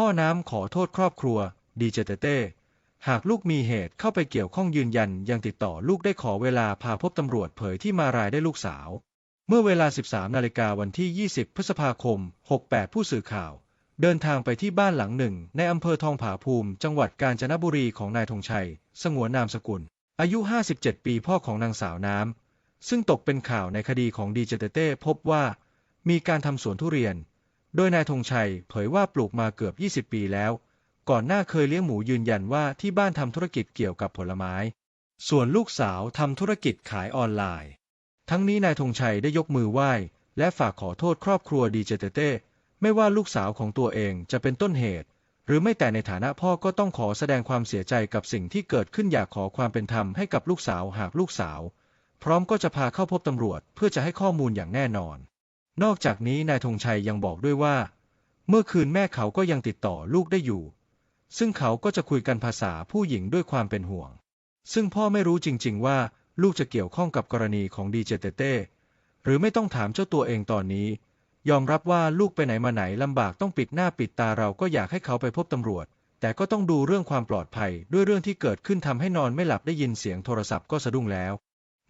พ่อน้ำขอโทษครอบครัว ดีเจเตเต้หากลูกมีเหตุเข้าไปเกี่ยวข้องยืนยันยังติดต่อลูกได้ขอเวลาพาพบตำรวจเผยที่มารายได้ลูกสาว เมื่อเวลา 13 นาฬิกาวันที่ 20 พฤษภาคม 68 ผู้สื่อข่าว เดินทางไปที่บ้านหลังหนึ่ง ในอำเภอทองผาภูมิ จังหวัดกาญจนบุรีของนายธงชัย สงวนนามสกุล อายุ 57 ปีพ่อของนางสาวน้ำ ซึ่งตกเป็นข่าวในคดีของดีเจเตเต้พบว่า มีการทำสวนทุเรียน โดยนายธงชัยเผยว่าปลูกมาเกือบ 20 ปีแล้ว ก่อนหน้าเคยเลี้ยงหมูยืนยันว่าที่บ้านทำธุรกิจเกี่ยวกับผลไม้ ส่วนลูกสาวทำธุรกิจขายออนไลน์ ทั้งนี้นายธงชัยได้ยกมือไหว้ และฝากขอโทษครอบครัวดีเจเตเต้ไม่ว่าลูกสาวของตัวเองจะเป็นต้นเหตุ หรือไม่แต่ในฐานะพ่อก็ต้องขอแสดงความเสียใจกับสิ่งที่เกิดขึ้นอยากขอความเป็นธรรมให้กับลูกสาวหากลูกสาว พร้อมก็จะพาเข้าพบตำรวจเพื่อจะให้ข้อมูลอย่างแน่นอน นอกจากนี้นายธงชัยยังบอกด้วยว่า เมื่อคืนแม่เขาก็ยังติดต่อลูกได้อยู่ ซึ่งเขาก็จะคุยกันภาษาผู้หญิงด้วยความเป็นห่วง ซึ่งพ่อไม่รู้จริง ๆ ว่าลูกจะเกี่ยวข้องกับกรณีของดีเจเตเต้หรือไม่ต้องถามเจ้าตัวเองตอนนี้ ยอมรับว่าลูกไปไหนมาไหนลำบากต้องปิดหน้าปิดตาเราก็อยากให้เขาไปพบตำรวจ แต่ก็ต้องดูเรื่องความปลอดภัยด้วยเรื่องที่เกิดขึ้นทำให้นอนไม่หลับได้ยินเสียงโทรศัพท์ก็สะดุ้งแล้ว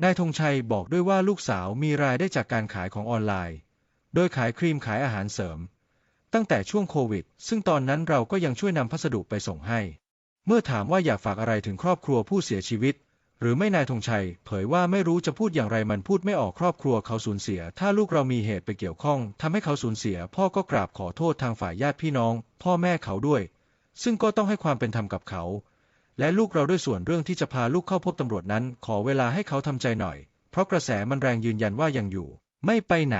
นายธงชัยบอกด้วยว่าลูกสาวมีรายได้จากการขายของออนไลน์ โดยขายครีมขายอาหารเสริม ตั้งแต่ช่วงโควิด ซึ่งตอนนั้นเราก็ยังช่วยนำพัสดุไปส่งให้ เมื่อถามว่าอยากฝากอะไรถึงครอบครัวผู้เสียชีวิต หรือไม่นายธงชัย เผยว่าไม่รู้จะพูดอย่างไรมันพูดไม่ออกครอบครัวเขาสูญเสีย ถ้าลูกเรามีเหตุไปเกี่ยวข้องทำให้เขาสูญเสีย พ่อก็กราบขอโทษทางฝ่ายญาติพี่น้อง พ่อแม่เขาด้วย ซึ่งก็ต้องให้ความเป็นธรรมกับเขา และลูกเราด้วยส่วนเรื่องที่จะพาลูกเข้าพบตำรวจนั้น ขอเวลาให้เขาทำใจหน่อย เพราะกระแสมันแรงยืนยันว่ายังอยู่ ไม่ไปไหน